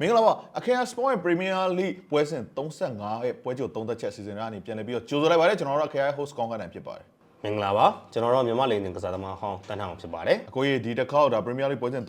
မင်္ဂလာပါအခရာ Sport ရဲ့ Premier League ပွဲစဉ်35ရဲ့ပွဲကြိုသုံးသက်ချက်စီစဉ်ကနေပြန်လည်ပြီးတော့ကြိုဆိုလိုက်ပါတယ်ကျွန်တော်တို့အခရာရဲ့ host ကောင်းကနိုင်ဖြစ်ပါတယ် မင်္ဂလာပါကျွန်တော်တို့မြန်မာလိန်တင်ကစားသမားဟောင်းတန်းထောင်ဖြစ်ပါတယ်အကိုကြီးဒီတစ်ခေါက်ဒါ Premier League ပွဲစဉ်35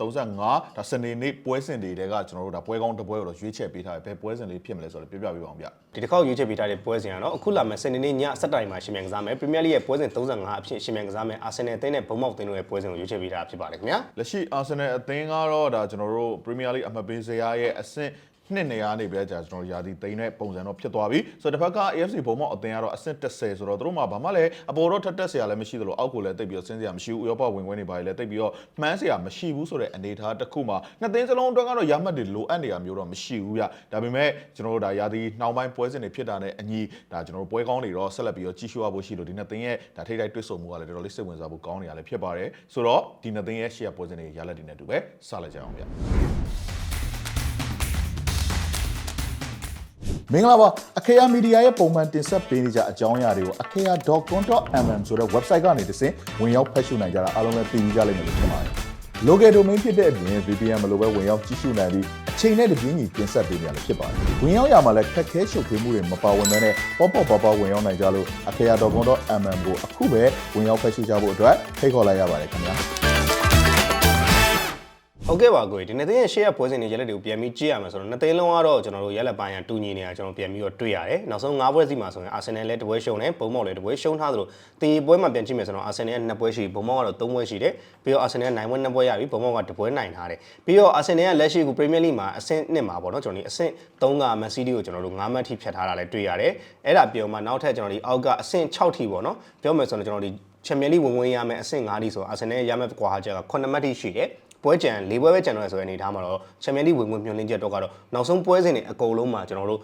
ဒါစနေနေ့ပွဲစဉ်တွေတဲကကျွန်တော်တို့ဒါပွဲကောင်းတစ်ပွဲကိုတော့ရွေးချယ်ပေးထားတယ်ဘယ်ပွဲစဉ်လေးဖြစ်မလဲဆိုတော့ပြောပြပေးပါအောင်ဗျဒီတစ်ခေါက်ရွေးချယ်ပေးထားတဲ့ပွဲစဉ်ကတော့အခုလာမယ့်စနေနေ့ည7:00နာရီမှာရှင်မြန်ကစားမယ်ပရီးမီယာလိရဲ့ပွဲစဉ်35အဖြစ်ရှင်မြန်ကစားမယ်အာဆင်နယ်အသင်းနဲ့ဘုံမောက်အသင်းတို့ရဲ့ပွဲစဉ်ကိုရွေးချယ်ပေးထားဖြစ်ပါတယ်ခင်ဗျာလက်ရှိ Arsenal အသင်းကတော့ဒါကျွန်တော်တို့ Premier League အမှတ်ပေးစရာရဲ့အဆင့် နှစ်နေရာနေပဲကြာကျွန်တော်ရာသီသိမ်းတဲ့ပုံစံတော့ဖြစ်သွားပြီဆိုတော့တစ်ဖက်က AFC ဘုံမောက်အသင်းကတော့အဆင့်30ဆိုတော့တို့မှာဘာမှလည်းအပေါ်တော့ထက်တက်စရာလည်းမရှိသလိုအောက်ကိုလည်းတိတ်ပြီးတော့ဆင်းစရာမရှိဘူးဥရောပဝင်ခွင့်တွေပါလည်းတိတ်ပြီးတော့မှန်းစရာမရှိဘူးဆိုတဲ့အနေအထားတစ်ခုမှာနှစ်သင်းစလုံးအတွက်ကတော့ရမှတ်တွေလိုအပ်နေတာမျိုးတော့မရှိဘူးဗျဒါပေမဲ့ကျွန်တော်တို့ဒါရာသီနှောင်းပိုင်းပွဲစဉ်တွေဖြစ်တာနဲ့အညီဒါကျွန်တော်တို့ပွဲကောင်းတွေတော့ဆက်လက်ပြီးတော့ကြီးရှိရဖို့ရှိလို့ဒီနှစ်သင်းရဲ့ဒါထိတ်တိုက်တွေ့ဆုံမှုကလည်းတော်တော်လေးစိတ်ဝင်စားဖို့ကောင်းနေရလည်းဖြစ်ပါတယ်ဆိုတော့ဒီနှစ်သင်းရဲ့ရှေ့ပွဲစဉ်တွေရလက်တွေနဲ့အတူပဲစလိုက်ကြအောင်ဗျ မင်္ဂလာပါအခေယာမီဒီယာရဲ့ပုံမှန်တင်ဆက်ပေးနေကြအကြောင်းအရာတွေကို akea.com.mm ဆိုတဲ့ website ကနေတစ်ဆင့်ဝင်ရောက်ဖတ်ရှုနိုင်ကြတာအားလုံးလည်းသိပြီးကြလိမ့်မယ်လို့ထင်ပါတယ်။ local domain ဖြစ်တဲ့အပြင် VPN မလိုပဲဝင်ရောက်ကြည့်ရှုနိုင်ပြီးအချိန်နဲ့တပြေးညီတင်ဆက်ပေးနေရလည်းဖြစ်ပါတယ်။ဝင်ရောက်ရမှာလည်းခက်ခဲရှုပ်ထွေးမှုတွေမပါဝင်ဘဲနဲ့ပေါ့ပေါ့ပါပါဝင်ရောက်နိုင်ကြလို့ akea.com.mm ကိုအခုပဲဝင်ရောက်ဖတ်ရှုကြဖို့အတွက်ဖိတ်ခေါ်လိုက်ရပါတယ်ခင်ဗျာ။ ဟုတ်ကဲ့ပါကိုကြီးဒီနေ့သင်းရဲ့ရှေ့ရပွဲစဉ်တွေရက်လက်တွေကိုပြန်ပြီးကြည့်ရမယ်ဆိုတော့နှစ်သိန်းလုံးကတော့ကျွန်တော်တို့ရက်လက်ပိုင်းကတူညီနေတာကျွန်တော်ပြန်ပြီးတော့တွေ့ရတယ်နောက်ဆုံး၅ပွဲစီမှာဆိုရင်အာဆင်နယ်လည်းတစ်ပွဲရှုံးတယ်ဘုံမောက်လည်းတစ်ပွဲရှုံးထားသလိုတီပွဲမှာပြန်ကြည့်မယ်ဆိုတော့အာဆင်နယ်ကနှစ်ပွဲရှိဘုံမောက်ကတော့၃ပွဲရှိတယ်ပြီးတော့အာဆင်နယ်ကနိုင်ပွဲနှစ်ပွဲရပြီဘုံမောက်ကတစ်ပွဲနိုင်ထားတယ်ပြီးတော့အာဆင်နယ်ကလက်ရှိကပရီးမီယာလိမှာအဆင့်1မှာပေါ့နော်ကျွန်တော်ဒီအဆင့်3ကမန်စီးတီးကိုကျွန်တော်တို့9မှတ်ထိဖြတ်ထားတာလည်းတွေ့ရတယ်အဲ့ဒါပြောမှနောက်ထပ်ကျွန်တော်ဒီအောက်ကအဆင့်6ထိပေါ့နော်ပြောမယ်ဆိုတော့ကျွန်တော်ဒီချန်ပီယံလိဝင်ဝင်ရမယ်အဆင့်5ထိဆိုအာဆင်နယ်ရမယ်ကွာဟာချက်က9မှတ်ထိရှိတယ် ပွဲကြံ၄ပွဲပဲကြံတော့ရဆိုတဲ့အနေထားမှာတော့ချန်ပီယံလိဝင်ဝင်မျှော်လင့်ချက်တော့ကတော့နောက်ဆုံးပွဲစဉ်တွေအကုန်လုံးမှာကျွန်တော်တို့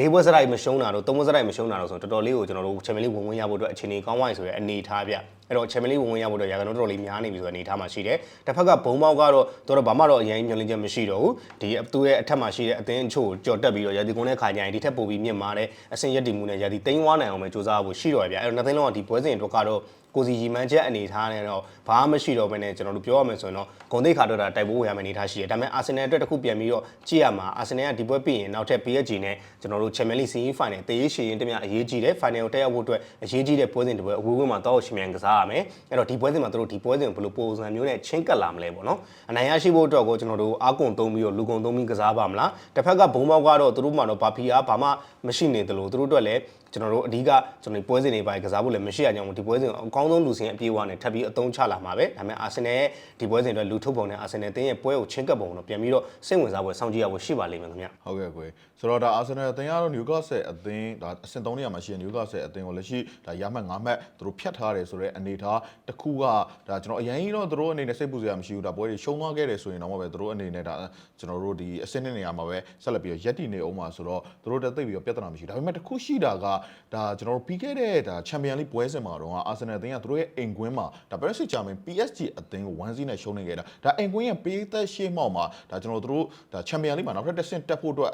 ၄ပွဲစရိုက်မရှုံးတာတော့၃ပွဲစရိုက်မရှုံးတာတော့ဆိုတော့တော်တော်လေးကိုကျွန်တော်တို့ချန်ပီယံလိဝင်ဝင်ရဖို့အတွက်အခြေအနေကောင်းဝိုင်းဆိုတဲ့အနေထားဗျအဲ့တော့ချန်ပီယံလိဝင်ဝင်ရဖို့အတွက်ရာခိုင်နှုန်းတော်တော်လေးများနေပြီဆိုတဲ့အနေထားမှာရှိတယ်တစ်ဖက်ကဘုံပေါက်ကတော့တော်တော်ဘာမှတော့အရင်မျှော်လင့်ချက်မရှိတော့ဘူးဒီသူ့ရဲ့အထက်မှာရှိတဲ့အသင်းအချို့ကြော်တက်ပြီးတော့ရာသီကုန်းတဲ့ခါကျရင်ဒီထက်ပိုပြီးမြင့်မာတဲ့အဆင့်ရက်တည်မှုနဲ့ရာသီတိန်းဝါနိုင်အောင်ပဲစူးစမ်းဖို့ရှိတော့ရဗျအဲ့တော့နှစ်သိန်းလုံးကဒီပွဲစဉ်အတွက်ကတော့ ကိုစီရီမန်ချက်အနေထားနဲ့တော့ဘာမှမရှိတော့ဘဲနဲ့ကျွန်တော်တို့ပြောရမယ်ဆိုရင်တော့ဂုံသိက္ခါတော့တာတိုက်ပွဲဝင်ရမယ့်အနေထားရှိတယ်ဒါပေမဲ့အာဆင်နယ်အတွက်တစ်ခုပြန်ပြီးတော့ကြည့်ရမှာအာဆင်နယ်ကဒီပွဲပြီးရင်နောက်ထပ် PSG နဲ့ကျွန်တော်တို့ချန်ပီယံလိစီးဖိုင်နယ်တရေးရှည်ရင်တမအရေးကြီးတယ်ဖိုင်နယ်ကိုတက်ရောက်ဖို့အတွက်အရေးကြီးတဲ့ပွဲစဉ်တစ်ပွဲအဝေးဝေးမှာတော့ရှင်မြန်ကစားရမယ်အဲ့တော့ဒီပွဲစဉ်မှာတို့ဒီပွဲစဉ်ကိုဘယ်လိုပုံစံမျိုးနဲ့ချင်းကပ်လာမလဲပေါ့နော်အနိုင်ရရှိဖို့အတွက်ကိုကျွန်တော်တို့အာကွန်သုံးပြီးတော့လူကုန်သုံးပြီးကစားပါမလားတစ်ဖက်ကဘုံပေါက်ကတော့တို့မှတော့ဘာဖီအားဘာမှမရှိနေတယ်လို့တို့အတွက်လည်း ကျွန်တော်တို့အဓိကကျွန်တော်ပွဲစဉ်တွေပိုင်းကစားဖို့လည်းမရှိရကြအောင်ဒီပွဲစဉ်အကောင်းဆုံးလူစင်အပြေးဝါနဲ့ထပ်ပြီးအသုံးချလာမှာပဲဒါပေမဲ့အာဆင်နယ်ရဲ့ဒီပွဲစဉ်အတွက်လူထုတ်ပုံနဲ့အာဆင်နယ်တင်းရဲ့ပွဲကိုချင်းကပ်ပုံတော့ပြန်ပြီးတော့စိတ်ဝင်စားပွဲစောင့်ကြည့်ရဖို့ရှိပါလိမ့်မယ်ခင်ဗျဟုတ်ကဲ့ကွယ်ဆိုတော့ဒါအာဆင်နယ်အသင်းကတော့ Newcastle အသင်းဒါအဆင့်3နေရာမှာရှိတဲ့ Newcastle အသင်းကိုလက်ရှိဒါရမှတ်9မှတ်သူတို့ဖြတ်ထားတယ်ဆိုတော့အနေထားတစ်ခုကဒါကျွန်တော်အရင်ကြီးတော့သူတို့အနေနဲ့စိတ်ပူစရာမရှိဘူးဒါပွဲတွေရှုံးသွားခဲ့တယ်ဆိုရင်တော့ပဲသူတို့အနေနဲ့ဒါကျွန်တော်တို့ဒီအဆင့်2နေရာမှာပဲဆက်လက်ပြီးတော့ရက်တည်နေအောင်ပါဆိုတော့သူတို့တက်သိပ်ပြီးတော့ပြဿနာမရှိဘူးဒါပေမဲ့တစ်ခုရှိတာကဒါကျွန်တော်တို့ပြီးခဲ့တဲ့ဒါချန်ပီယံလိပွဲစဉ်မှာတော့အာဆင်နယ်အသင်းကသူတို့ရဲ့အိမ်ကွင်းမှာဒါ Paris Saint-Germain PSG အသင်းကို1-0နဲ့ရှုံးနေခဲ့တာဒါအိမ်ကွင်းရဲ့ပေးသက်ရှေ့မှောက်မှာဒါကျွန်တော်တို့ဒါချန်ပီယံလိမှာနောက်ထပ်တစ်ဆင့်တက်ဖို့အတွက်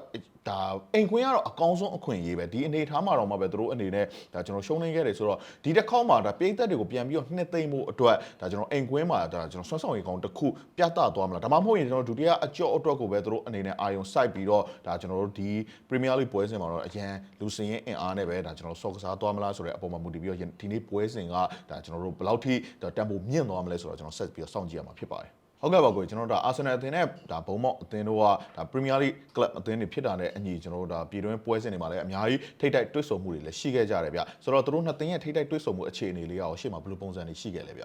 ဒါအိမ်ကွင်းကတော့အကောင်းဆုံးအခွင့်အရေးပဲဒီအနေထားမှာတော့မှပဲသူတို့အနေနဲ့ဒါကျွန်တော်ရှုံးနေခဲ့တယ်ဆိုတော့ဒီတစ်ခေါက်မှာဒါပေးသက်တွေကိုပြန်ပြီးတော့နှစ်သိမ့်ဖို့အတွက်ဒါကျွန်တော်အိမ်ကွင်းမှာဒါကျွန်တော်ဆွမ်းဆောင်ရေးကောင်းတစ်ခုပြသသွားမလားဒါမှမဟုတ်ရင်ကျွန်တော်ဒုတိယအကျော့အတွက်ကိုပဲသူတို့အနေနဲ့အာယုံစိုက်ပြီးတော့ဒါကျွန်တော်တို့ဒီ Premier League ပွဲစဉ်မှာတော့အရန်လူစင်ရဲ့အင်အားနဲ့ပဲဒါကျွန်တော်ဆော့ကစားသွားမလားဆိုတဲ့အပေါ်မှာမူတည်ပြီးတော့ဒီနေ့ပွဲစဉ်ကဒါကျွန်တော်တို့ဘယ်လောက်ထိတန်ဖိုးမြင့်သွားမလဲဆိုတော့ကျွန်တော်ဆက်ပြီးတော့စောင့်ကြည့်ရမှာဖြစ်ပါတယ် ဟုတ်ကဲ့ပါကိုကျွန်တော်တို့ဒါအာဆင်နယ်အသင်းနဲ့ဒါဘုံမောက်အသင်းတို့ကဒါပရီးမီးယားလိကလပ်အသင်းတွေဖြစ်တာနဲ့အညီကျွန်တော်တို့ဒါပြည်တွင်းပွဲစဉ်တွေမှာလည်းအများကြီးထိတ်တိုက်တွေ့ဆုံမှုတွေလည်းရှိခဲ့ကြတယ်ဗျဆိုတော့တို့နှစ်သင်းရဲ့ထိတ်တိုက်တွေ့ဆုံမှုအခြေအနေလေးရောရှေ့မှာဘယ်လိုပုံစံတွေရှိခဲ့လဲဗျ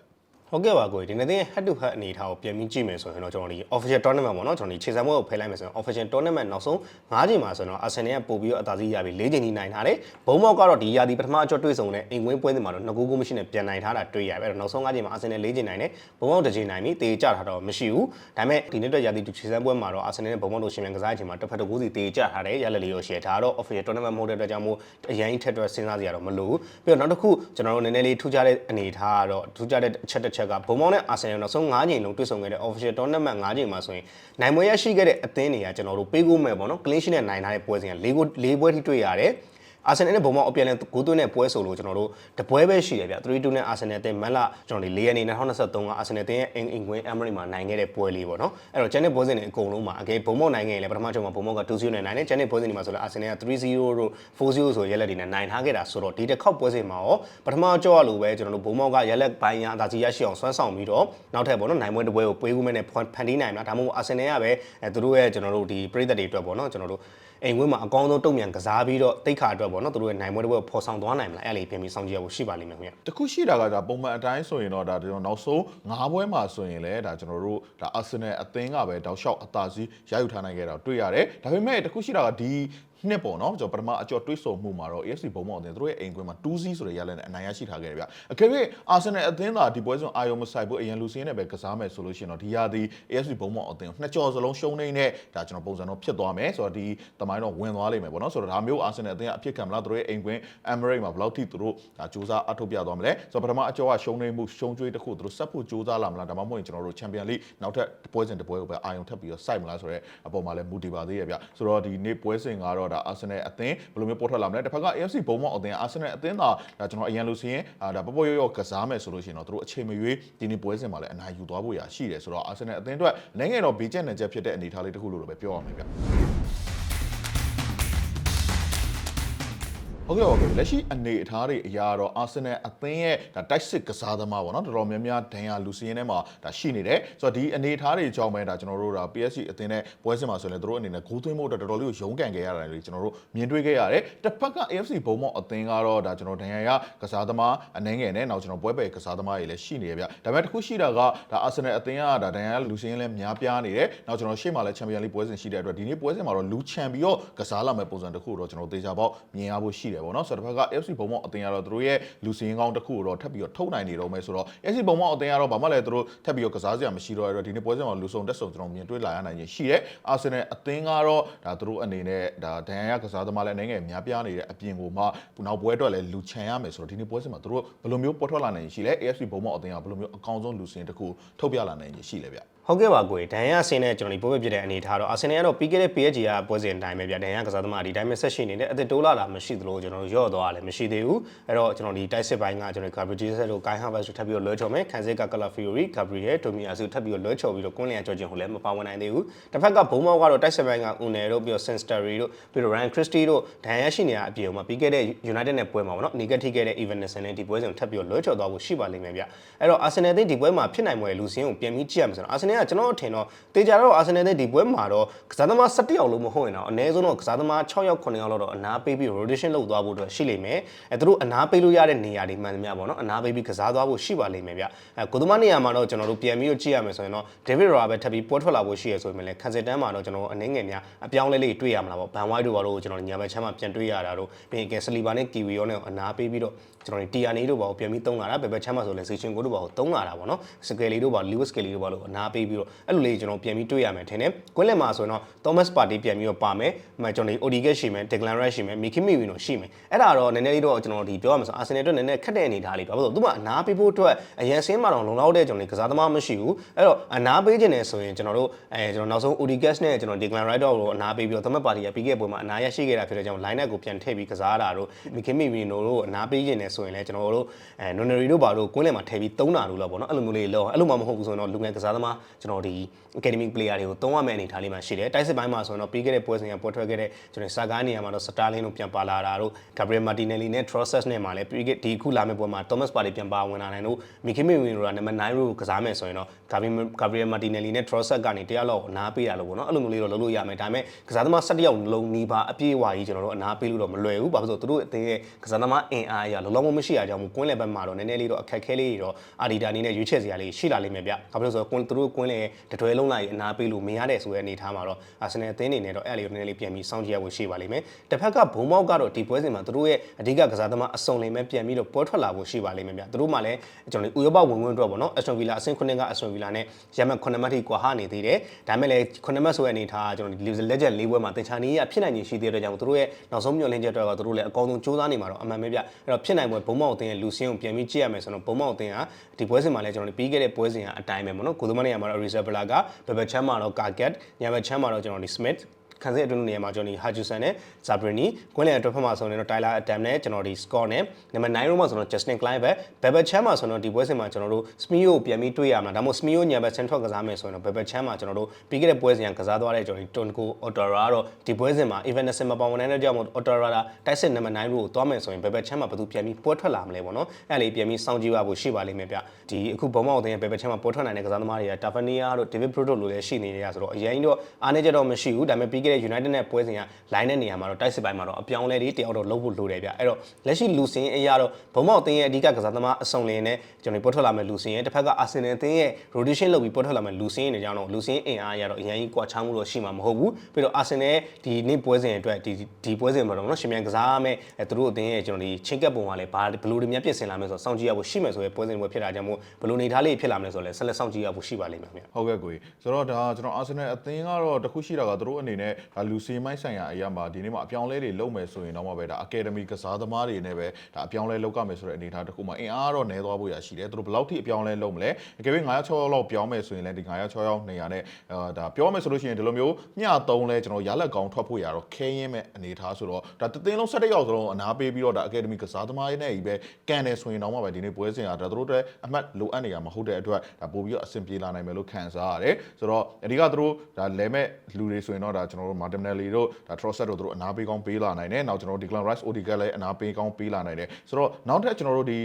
ဟုတ်ကဲ့ပါကိုဒီနေ့တဲ့ head to head အနေထားကိုပြန်ပြီးကြည့်မယ်ဆိုရင်တော့ကျွန်တော်ဒီ official tournament ပေါ့နော်ကျွန်တော်ဒီခြေစမ်းပွဲကိုဖယ်လိုက်မယ်ဆိုရင် official tournament နောက်ဆုံး၅ချိန်မှာဆိုတော့ Arsenal ကပို့ပြီးတော့အသာစီးရပြီး၄ချိန်ထိနိုင်ထားတယ်ဘုံမောက်ကတော့ဒီရာသီပထမအကျော့တွေ့ဆုံတဲ့အိမ်ကွင်းပွဲစဉ်မှာတော့နှစ်ကူးကူးမရှိနဲ့ပြန်နိုင်ထားတာတွေ့ရပဲအဲ့တော့နောက်ဆုံး၅ချိန်မှာ Arsenal ၄ချိန်နိုင်တယ်ဘုံမောက်တစ်ချိန်နိုင်ပြီတေကြထားတော့မရှိဘူးဒါပေမဲ့ဒီနေ့တော့ရာသီခြေစမ်းပွဲမှာတော့ Arsenal နဲ့ဘုံမောက်တို့ရှင်မြန်ကစားတဲ့အချိန်မှာတစ်ဖက်တစ်ကူးစီတေကြထားတယ်ရလက်လေးရောရှယ်ဒါကတော့ official tournament မဟုတ်တဲ့အတွက်ကြောင့်မို့အရင်ထက်တော့စဉ်းစားစရာတော့မလိုဘူးပြီးတော့နောက်တစ်ခုကျွန်တော်တို့နည်းနည်းလေးထူးခြားတဲ့အနေထားကတော့ထူးခြားတဲ့အချက်တစ်ချက်ကဘုံမောက်နဲ့အာဆင်နယ်နောက်ဆုံး9ချိန်လုံးတွေ့ဆုံခဲ့တဲ့ official tournament 9ချိန်မှာဆိုရင်နိုင်ပွဲရရှိခဲ့တဲ့အသင်းတွေကကျွန်တော်တို့ပေးကိုမဲ့ပေါ့နော် clean sheet နဲ့နိုင်ထားတဲ့ပွဲစဉ်က၄ကို၄ပွဲထိတွေ့ရတယ် အာဆင်နယ်နဲ့ဘုံမောက်အပြန်လဲဂိုးသွင်းတဲ့ပွဲဆိုလို့ကျွန်တော်တို့တပွဲပဲရှိတယ်ဗျ3-2နဲ့အာဆင်နယ်အသင်းမန်လာကျွန်တော်ဒီ၄ရက်နေ့2023ကအာဆင်နယ်အသင်းရဲ့အင်အင်ကွင်းအမ်မရီမှာနိုင်ခဲ့တဲ့ပွဲလေးပေါ့နော်အဲ့တော့ကျန်တဲ့ပွဲစဉ်တွေအကုန်လုံးမှာအကယ်ဘုံမောက်နိုင်ခဲ့ရင်လည်းပထမချိန်မှာဘုံမောက်က2-0နဲ့နိုင်တယ်ကျန်တဲ့ပွဲစဉ်တွေမှာဆိုလည်းအာဆင်နယ်က3-0တို့4-0ဆိုရဲလက်တွေနဲ့နိုင်ထားခဲ့တာဆိုတော့ဒီတစ်ခေါက်ပွဲစဉ်မှာရောပထမကြောရလို့ပဲကျွန်တော်တို့ဘုံမောက်ကရဲလက်ပိုင်းရအသာစီရရှိအောင်ဆွမ်းဆောင်ပြီးတော့နောက်ထပ်ပေါ့နော်နိုင်ပွဲတစ်ပွဲကိုပေးကူးမဲ့နဲ့ဖန်တီးနိုင်မှာဒါမှမဟုတ်အာဆင်နယ်ကပဲအဲသူတို့ရဲ့ကျွန်တော်တို့ဒီပြည်သက်တွေအတွက်ပေါ့နော်ကျွန်တော်တို့ အိမ်ဝင်းမှာအကောင်းဆုံးတုံ့ပြန်ကစားပြီးတော့တိတ်ခါအတွက်ပေါ့နော်သူတို့ရဲ့နိုင်ပွဲတစ်ပွဲကိုဖော်ဆောင်သွားနိုင်မလားအဲ့လေပြင်ပြီးစောင့်ကြည့်ရဖို့ရှိပါလိမ့်မယ်ခင်ဗျတခုရှိတာကဒါပုံမှန်အတိုင်းဆိုရင်တော့ဒါကျွန်တော်နောက်ဆုံး၅ပွဲမှာဆိုရင်လည်းဒါကျွန်တော်တို့ဒါအာဆင်နယ်အသင်းကပဲတောက်လျှောက်အသာစီးရယူထားနိုင်ခဲ့တာတွေ့ရတယ်ဒါပေမဲ့တခုရှိတာကဒီ နှစ်ပေါ့နော်ကျွန်တော်ပထမအကျော်တွေးဆုံမှုမှာတော့ AFC ဘုံမောက်အသင်းသူတို့ရဲ့အိမ်ကွင်းမှာ2-0ဆိုတဲ့ရလနဲ့အနိုင်ရရှိထားခဲ့တယ်ဗျအကယ်၍အာဆင်နယ်အသင်းသာဒီပွဲစဉ်အာယုံမဆိုင်ဘူးအရင်လူစင်းနဲ့ပဲကစားမယ်ဆိုလို့ရှိရင်တော့ဒီရာသီ AFC ဘုံမောက်အသင်းကိုနှစ်ကြော်စလုံးရှုံးနေတဲ့ဒါကျွန်တော်ပုံစံတော့ဖြစ်သွားမယ်ဆိုတော့ဒီတမိုင်းတော့ဝင်သွားလိမ့်မယ်ပေါ့နော်ဆိုတော့ဒါမျိုးအာဆင်နယ်အသင်းကအဖြစ်ခံမလားသူတို့ရဲ့အိမ်ကွင်း Emirates မှာဘယ်လောက်ထိသူတို့ဒါစူးစမ်းအထောက်ပြသွားမလဲဆိုတော့ပထမအကျော်ကရှုံးနေမှုရှုံးကြွေးတစ်ခုသူတို့ဆက်ဖို့စူးစမ်းလာမလားဒါမှမဟုတ်ရင်ကျွန်တော်တို့ Champion League နောက်ထပ်ပွဲစဉ်တစ်ပွဲကိုပဲအာယုံထပ်ပြီးတော့စိုက်မလားဆိုတော့အပေါ်မှာလည်းမူတည်ပါသေးရဲ့ဗျဆိုတော့ဒီနေ့ပွဲစဉ်ကတော့ဒါ Arsenal အသင်းဘယ်လိုမျိုးပေါ်ထွက်လာမလဲတစ်ဖက်က AFC ဘုံမောက်အသင်း Arsenal အသင်းသာဒါကျွန်တော်အရင်လို့ဆိုရင်အာဒါပေါ်ပေါ်ရော့ရော့ကစားမယ်ဆိုလို့ရှိရင်တော့သူတို့အချိန်မရွေးဒီနေ့ပွဲစဉ်မှာလည်းအနိုင်ယူသွားဖို့ရရှိတယ်ဆိုတော့ Arsenal အသင်းအတွက်နိုင်ငံတော်ဘေးကျက်နယ်ချက်ဖြစ်တဲ့အနေအထားလေးတစ်ခုလို့ပဲပြောရမယ်ဗျ ဟုတ်ကဲ့ပါခင်ဗျလက်ရှိအနေအထားတွေအရာတော့အာဆင်နယ်အသင်းရဲ့ဒါတိုက်စစ်ကစားသမားပေါ့နော်တော်တော်များများဒဏ်ရာလူစီရင်ထဲမှာဒါရှိနေတယ်ဆိုတော့ဒီအနေအထားတွေကြောင့်ပဲဒါကျွန်တော်တို့ဒါ PSG အသင်းနဲ့ပွဲစဉ်မှာဆိုရင်လည်းတို့အနေနဲ့ဂိုးသွင်းဖို့အတွက်တော်တော်လေးကိုရုန်းကန်ခဲ့ရတယ်လို့ကျွန်တော်တို့မြင်တွေ့ခဲ့ရတယ်တစ်ဖက်က AFC ဘုံမောက်အသင်းကတော့ဒါကျွန်တော်ဒဏ်ရာရကစားသမားအနှဲငယ်နဲ့နောက်ကျွန်တော်ပွဲပယ်ကစားသမားတွေလည်းရှိနေရဗျဒါပေမဲ့တစ်ခုရှိတာကဒါအာဆင်နယ်အသင်းကဒါဒဏ်ရာရလူစီရင်လည်းများပြားနေတယ်နောက်ကျွန်တော်ရှေ့မှာလည်းချန်ပီယံလိပွဲစဉ်ရှိတဲ့အတွက်ဒီနေ့ပွဲစဉ်မှာတော့လူချန်ပြီးတော့ကစားလာမဲ့ပုံစံတစ်ခုတော့ကျွန်တော်သေချာပေါက်မြင်ရဖို့ရှိတယ်ပေါ့နော်ဆိုတော့တစ်ဖက်က FC ဘုံမောက်အသင်းကတော့သူတို့ရဲ့လူစင်းကောင်းတစ်ခုကိုတော့ထပ်ပြီးတော့ထုတ်နိုင်နေတော့မယ်ဆိုတော့ FC ဘုံမောက်အသင်းကတော့ဘာမှလည်းသူတို့ထပ်ပြီးတော့ကစားစရာမရှိတော့ရတော့ဒီနေ့ပွဲစဉ်မှာလူစုံတက်စုံကျွန်တော်မြင်တွေ့လာရနိုင်ခြင်းရှိတယ်အာဆင်နယ်အသင်းကတော့ဒါသူတို့အနေနဲ့ဒါဒန်ရကစားသမားလည်းအနေငယ်များပြားနေတဲ့အပြင်ကိုမှနောက်ပွဲအတွက်လည်းလူချန်ရမယ်ဆိုတော့ဒီနေ့ပွဲစဉ်မှာသူတို့ဘယ်လိုမျိုးပေါ်ထွက်လာနိုင်ခြင်းရှိလဲ AFC ဘုံမောက်အသင်းကဘယ်လိုမျိုးအကောင်းဆုံးလူစင်းတစ်ခုထုတ်ပြလာနိုင်ခြင်းရှိလဲဗျ ဟုတ်ကဲ့ပါကိုဒန်ရဆင်းနဲ့ကျွန်တော်ဒီပွဲပဲဖြစ်တဲ့အနေထားတော့အာဆင်နယ်ကတော့ပြီးခဲ့တဲ့ PSG ကပွဲစဉ်အတိုင်းပဲဗျဒန်ရကစားသမားဒီတိုင်းပဲဆက်ရှိနေတယ်အသက်တိုးလာတာမရှိသလိုကျွန်တော်တို့ရော့သွားတယ်မရှိသေးဘူးအဲ့တော့ကျွန်တော်ဒီတိုက်စစ်ပိုင်းကကျွန်တော် Gabriel Jesus တို့ Kai Havertz တို့ထပ်ပြီးတော့လွှဲချော်မယ်ခံစစ်က Calafiori Gabriel Tomiyasu ထပ်ပြီးတော့လွှဲချော်ပြီးတော့ကွင်းလျာကြော်ခြင်းဟိုလည်းမပါဝင်နိုင်သေးဘူးတစ်ဖက်ကဘုံမောက်ကတော့တိုက်စစ်ပိုင်းက Unai တို့ပြီးတော့ Sinsteri တို့ပြီးတော့ Ryan Christie တို့ဒန်ရရှိနေတဲ့အပြင်မှာပြီးခဲ့တဲ့ United နဲ့ပွဲမှာပေါ့နော် negative ခဲ့တဲ့ Evanescence နဲ့ဒီပွဲစဉ်ကိုထပ်ပြီးတော့လွှဲချော်သွားဖို့ရှိပါလိမ့်မယ်ဗျအဲ့တော့ Arsenal အသင်းဒီပွဲမှာဖြစ်နိုင်မွယ်လူစင်းကိုပြန်ပြီးကြည့်ရမယ်ဆိုတော့ Arsenal ကကျွန်တော်အထင်တော့တေချာတော့အာဆင်နယ်တဲ့ဒီပွဲမှာတော့ကစားသမား17ယောက်လုံးမဟုတ်ရင်တော့အနည်းဆုံးတော့ကစားသမား6ယောက်9ယောက်လောက်တော့အနားပေးပြီး rotation လုပ်သွားဖို့အတွက်ရှိလိမ့်မယ်အဲသူတို့အနားပေးလို့ရတဲ့နေရာတွေမှန်သမျှပေါ့နော်အနားပေးပြီးကစားသွားဖို့ရှိပါလိမ့်မယ်ဗျအဲကိုသမားနေရာမှာတော့ကျွန်တော်တို့ပြန်ပြီးတော့ကြည့်ရမယ်ဆိုရင်တော့ David Raya ပဲထပ်ပြီးပွဲထွက်လာဖို့ရှိရဆိုရင်လည်းခံစစ်တန်းမှာတော့ကျွန်တော်အနေငယ်များအပြောင်းလဲလေးတွေ့ရမှာလားပေါ့ဘန်ဝိုက်တို့ဘာလို့ကျွန်တော်ညာဘက်ချမ်းမှာပြန်တွေ့ရတာတို့ပြီးရင်ကစလီဘာနဲ့ကီဝီရောနဲ့အနားပေးပြီးတော့ကျွန်တော်ဒီတီယာနေတို့ဘာကိုပြန်ပြီးသုံးလာတာဘယ်ဘက်ချမ်းမှာဆိုလဲဇေရှင်ကိုတို့ဘာကိုသုံးလာတာပေါ့နော်စကယ်လီတို့ဘာလီဝစ်စကယ်လီတို့ဘာလို့အနားပေးပြီးတော့အဲ့လိုလေးကျွန်တော်ပြန်ပြီးတွေ့ရမယ်ထင်တယ်ကွင်းလက်မှာဆိုရင်တော့ Thomas Partey ပြန်ပြီးတော့ပါမယ်မကျွန်တော်ဒီ Odegaard ရှိမယ် Declan Rice ရှိမယ် Miki Mewino ရှိမယ်အဲ့ဒါတော့နည်းနည်းလေးတော့ကျွန်တော်ဒီပြောရမှာဆို Arsenal အတွက်နည်းနည်းခက်တဲ့အနေအထားလေးပါဘာလို့လဲသူကအနားပေးဖို့အတွက်အရင်ဆင်းမှာတော့လုံလောက်တဲ့ကျွန်တော်ဒီကစားသမားမရှိဘူးအဲ့တော့အနားပေးခြင်းနဲ့ဆိုရင်ကျွန်တော်တို့အဲကျွန်တော်နောက်ဆုံး Odegaard နဲ့ကျွန်တော် Declan Rice တို့ကိုအနားပေးပြီးတော့ Thomas Partey ကပြီးခဲ့တဲ့ပွဲမှာအနားရရှိခဲ့တာဖြစ်တဲ့ကြောင့် line up ကိုပြန်ထည့်ပြီးကစားတာတို့ Miki Mewino တို့အနားပေးခြင်းနဲ့ဆိုရင်လည်းကျွန်တော်တို့အဲ Nonnery တို့ဘာတို့ကွင်းလယ်မှာထည့်ပြီးသုံးတာလို့လောက်ပေါ့နော်အဲ့လိုမျိုးလေးလောက်အဲ့လိုမှမဟုတ်ဘူးဆိုရင်တော့လူငယ်ကစားသမားကျွန်တော်ဒီ academic player တွေကိုသုံးရမယ့်အနေအထားလေးမှာရှိတယ်တိုက်စစ်ပိုင်းမှာဆိုရင်တော့ပြီးခဲ့တဲ့ပွဲစဉ်ကပွဲထွက်ခဲ့တဲ့ကျွန်တော်စာကားနေရာမှာတော့ Sterling တို့ပြန်ပါလာတာတို့ Gabriel Martinelli နဲ့ Trossard နဲ့မှာလည်းပြီးခဲ့ဒီခုလာမယ့်ပွဲမှာ Thomas Partey ပြန်ပါဝင်လာနိုင်လို့ Miki Mewino ကနံပါတ်9ကိုကစားမယ်ဆိုရင်တော့ Gabriel Gabriel Martinelli နဲ့ Trossard ကနေတရားလောက်အနားပေးရလို့ပေါ့နော်အဲ့လိုမျိုးလေးတော့လုပ်လို့ရမယ်ဒါပေမဲ့ကစားသမား17ယောက်လုံးနီးပါအပြည့်အဝကြီးကျွန်တော်တို့အနားပေးလို့တော့မလွယ်ဘူးဘာဖြစ်လို့သူတို့အသေးရဲ့ကစားသမားအင်အားအရလုံးလုံးမရှိရကြောင်းကွင်းလယ်ဘက်မှာတော့နည်းနည်းလေးတော့အခက်ခဲလေးတွေတော့အာဒီတာအနေနဲ့ရွေးချယ်စရာလေးရှိလာလိမ့်မယ်ဗျဘာဖြစ်လို့ဆိုတော့ကွင်းသူတို့ကွင်းလယ်တတွဲလုံးလိုက်အနားပေးလို့မရတဲ့ဆိုတဲ့အနေအထားမှာတော့အာဆင်နယ်အသင်းအနေနဲ့တော့အဲ့လေးကိုနည်းနည်းလေးပြန်ပြီးစောင့်ကြည့်ရဖို့ရှိပါလိမ့်မယ်တစ်ဖက်ကဘုံမောက်ကတော့ဒီပွဲစဉ်မှာသူတို့ရဲ့အဓိကကစားသမားအစုံလင်မဲ့ပြန်ပြီးတော့ပွဲထွက်လာဖို့ရှိပါလိမ့်မယ်ဗျသူတို့မှလည်းကျွန်တော်တို့ဥရောပဝင်ဝင်အတွက်ပေါ့နော်အက်စတွန်ဗီလာအဆင့်9ကအက်စတွန်ဗီလာနဲ့ရမတ်9မှတ်ထိကွာဟနေသေးတယ်ဒါပေမဲ့လည်း9မှတ်ဆိုတဲ့အနေအထားကကျွန်တော်ဒီလက်ချက်၄ပွဲမှာတင်ချာနေရဖြစ်နိုင်ခြင်းရှိသေးတဲ့ကြောင့်သူတို့ရဲ့နောက်ဆုံးမျှော်လင့်ချက်တော့ကသူတို့လည်းအကောင်းဆုံးစူးစမ်းနေမှာတော့အမှန်ပဲဗျအဲ့တော့ဖြစ်နိုင်ပွဲဘုံမောက်အသင်းရဲ့လူစင်းကိုပြန်ပြီးကြည့်ရမယ်ဆိုတော့ဘုံမောက်အသင်းကဒီပွဲစဉ်မှာလည်းကျွန်တော်တို့ပြီးခဲ့တဲ့ပွဲစဉ်ကအတိုင်းပဲပေါ့နော်ကိုသမားနေရာမှာတော့ Rizabala ကဘယ်ဘက်ချမ်းမှာတော့ Target ညာဘက်ချမ်းမှာတော့ကျွန်တော်ဒီ Smith ခံစစ်အတွင်းနေရာမှာကျွန်တော်ဒီဟာဂျူဆန်နဲ့ဇာဘရီနီကွင်းလယ်အတွက်ဖက်မှာဆိုရင်တော့တိုင်လာအတမ်နဲ့ကျွန်တော်ဒီစကော့နဲ့နံပါတ်9ရောမှာဆိုတော့ဂျက်စတင်ကလိုင်းပဲဘယ်ဘက်ချမ်းမှာဆိုတော့ဒီပွဲစဉ်မှာကျွန်တော်တို့စမီယိုပြန်ပြီးတွေ့ရမှာဒါမှမဟုတ်စမီယိုညံဘက်ဆန်ထွက်ကစားမယ်ဆိုရင်တော့ဘယ်ဘက်ချမ်းမှာကျွန်တော်တို့ပြီးခဲ့တဲ့ပွဲစဉ်ကကစားသွားတဲ့ကျွန်တော်ဒီတွန်ကိုအော်တိုရာတော့ဒီပွဲစဉ်မှာ even နဲ့မပေါဝင်တဲ့ကြောင့်မို့အော်တိုရာတိုက်စစ်နံပါတ်9ကိုသွားမယ်ဆိုရင်ဘယ်ဘက်ချမ်းမှာဘယ်သူပြန်ပြီးပွဲထွက်လာမလဲပေါ့နော်အဲ့လေပြန်ပြီးစောင့်ကြည့်ရဖို့ရှိပါလိမ့်မယ်ဗျဒီအခုဘုံမောက်တဲ့ဘယ်ဘက်ချမ်းမှာပွဲထွက်နိုင်တဲ့ကစားသမားတွေကတာဖာနီယာတို့ဒေးဗစ်ပရိုတိုလိုလည်းရှိနေရဆိုတော့အရင်တော့အားနေကြတော့မရှိဘူးဒါပေမဲ့ပြီးခဲ့တဲ့ United နဲ့ပွဲစဉ်က line တဲ့နေရာမှာတော့တိုက်စစ်ပိုင်းမှာတော့အပြောင်းလဲတွေတယောက်တော့လုပ်ဖို့လိုတယ်ဗျအဲ့တော့လက်ရှိလူစင်အရာတော့ဘုံမောက်တင်ရဲ့အဓိကကစားသမားအစုံလင်နဲ့ကျွန်တော်ပွဲထွက်လာမဲ့လူစင်ရဲ့တစ်ဖက်ကအာဆင်နယ်တင်ရဲ့ rotation လုပ်ပြီးပွဲထွက်လာမဲ့လူစင်ရဲ့နေကြောင်းတော့လူစင်အင်အားအရတော့အရင်ကြီးကွာချောင်းမှုတော့ရှိမှာမဟုတ်ဘူးပြီးတော့အာဆင်နယ်ဒီနေ့ပွဲစဉ်အတွက်ဒီဒီပွဲစဉ်မှာတော့နော်ရှင်မြန်ကစားမဲ့အဲသူတို့အတင်းရဲ့ကျွန်တော်ဒီချင်းကပ်ပုံကလည်းဘာဘယ်လိုတွေများပြင်ဆင်လာမလဲဆိုတော့စောင့်ကြည့်ရဖို့ရှိမယ်ဆိုရဲပွဲစဉ်ပွဲဖြစ်တာကြောင့်မို့ဘယ်လိုနေထားလေးဖြစ်လာမလဲဆိုတော့လည်းဆက်လက်စောင့်ကြည့်ရဖို့ရှိပါလိမ့်မယ်ခင်ဗျဟုတ်ကဲ့ကိုကြီးဆိုတော့ဒါကျွန်တော်အာဆင်နယ်အသင်းကတော့တခုရှိတာကသူတို့အနေနဲ့ဒါလူစီမိုင်းဆိုင်ရာအရာမှာဒီနေ့မှာအပြောင်းလဲတွေလုပ်မယ်ဆိုရင်တော့မှပဲဒါအကယ်ဒမီကစားသမားတွေနဲ့ပဲဒါအပြောင်းလဲလုပ်ကမယ်ဆိုတဲ့အနေအထားတစ်ခုမှာအင်အားတော့နည်းသွားဖို့ရရှိတယ်သူတို့ဘယ်လောက်ထိအပြောင်းလဲလုပ်မလဲအကယ်၍9ရောက်6ရောက်လောက်ပြောင်းမယ်ဆိုရင်လည်းဒီ9ရောက်6ရောက်နေရာနဲ့အာဒါပြောမယ်ဆိုလို့ရှိရင်ဒီလိုမျိုးည3လဲကျွန်တော်ရလက်ကောင်းထွက်ဖို့ရတော့ခဲရင်းမဲ့အနေအထားဆိုတော့ဒါတသင်းလုံး17ရောက်စလုံးအနာပေးပြီးတော့ဒါအကယ်ဒမီကစားသမားတွေနဲ့ကြီးပဲကန်တယ်ဆိုရင်တော့မှပဲဒီနေ့ပွဲစဉ်ကဒါသူတို့တွေအမှတ်လိုအပ်နေရမှာဟုတ်တဲ့အတွက်ဒါပို့ပြီးတော့အဆင်ပြေလာနိုင်မယ်လို့ခံစားရတယ်ဆိုတော့အဓိကသူတို့ဒါလဲမဲ့လူတွေဆိုရင်တော့ဒါကျွန်တော်တို့ Martinelli တို့ဒါ Trossard တို့သူတို့အနာပေးကောင်းပေးလာနိုင်တယ်နောက်ကျွန်တော်တို့ Declan Rice Odegaard လည်းအနာပေးကောင်းပေးလာနိုင်တယ်ဆိုတော့နောက်ထပ်ကျွန်တော်တို့ဒီ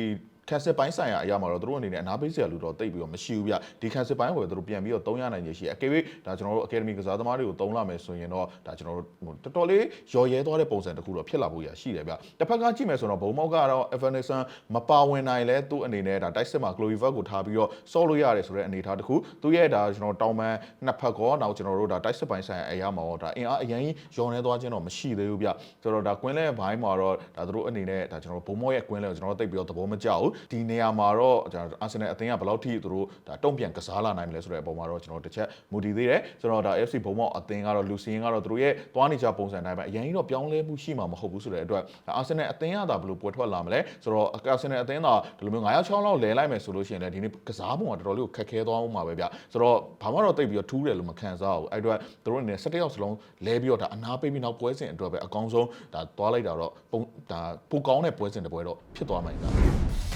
ကန်စစ်ပိုင်းဆိုင်ရာအရာမှာတော့သူတို့အနေနဲ့အနာပေးစရာလူတော့တိတ်ပြီးတော့မရှိဘူးဗျဒီကန်စစ်ပိုင်းကိုသူတို့ပြန်ပြီးတော့သုံးရနိုင်ရရှိအကယ်၍ဒါကျွန်တော်တို့ Academy ကစားသမားတွေကိုသုံးလာမယ်ဆိုရင်တော့ဒါကျွန်တော်တို့တော်တော်လေးရော်ရဲသွားတဲ့ပုံစံတစ်ခုတော့ဖြစ်လာဖို့ရရှိတယ်ဗျတစ်ဖက်ကကြည့်မယ်ဆိုတော့ဘုံမောက်ကတော့ Evanescence မပါဝင်နိုင်လဲသူ့အနေနဲ့ဒါတိုက်စစ်မှာ Chloe Vert ကိုထားပြီးတော့စောလို့ရတယ်ဆိုတဲ့အနေအထားတစ်ခုသူရဲ့ဒါကျွန်တော်တောင်းပန်နှစ်ဖက်ကောနောက်ကျွန်တော်တို့ဒါတိုက်စစ်ပိုင်းဆိုင်ရာအရာမှာတော့ဒါအင်အားအရင်ရော်နေသွားခြင်းတော့မရှိသေးဘူးဗျဆိုတော့ဒါကွင်းလဲဘိုင်းမှာတော့ဒါသူတို့အနေနဲ့ဒါကျွန်တော်ဘုံမောက်ရဲ့ကွင်းလဲကိုကျွန်တော်တို့တိတ်ပြီးတော့သဘောမကျဘူးဒီနေရာမှာတော့ကျွန်တော်အာဆင်နယ်အသင်းကဘယ်လောက်ထိသူတို့ဒါတုံ့ပြန်ကစားလာနိုင်မလဲဆိုတဲ့အပေါ်မှာတော့ကျွန်တော်တစ်ချက်မူတည်သေးတယ်ဆိုတော့ဒါ FC ဘုံမောက်အသင်းကတော့လူစီရင်ကတော့သူတို့ရဲ့သွားနေကြပုံစံတိုင်းပဲအရင်ကြီးတော့ပြောင်းလဲမှုရှိမှာမဟုတ်ဘူးဆိုတဲ့အတွက်အာဆင်နယ်အသင်းကသာဘယ်လိုပွဲထွက်လာမလဲဆိုတော့အာဆင်နယ်အသင်းသာဒီလိုမျိုး9ရောက်6လောက်လဲလိုက်မယ်ဆိုလို့ရှိရင်လည်းဒီနေ့ကစားပုံကတော်တော်လေးကိုခက်ခဲသွားအောင်မှာပဲဗျဆိုတော့ဘာမှတော့တိတ်ပြီးတော့ထူးတယ်လို့မခံစားဘူးအဲ့အတွက်သူတို့အနေနဲ့17ရောက်စလုံးလဲပြီးတော့ဒါအနာပေးပြီးနောက်ပွဲစဉ်အတွက်ပဲအကောင်းဆုံးဒါသွားလိုက်တာတော့ပုံဒါပိုကောင်းတဲ့ပွဲစဉ်တစ်ပွဲတော့ဖြစ်သွားမှာဗျ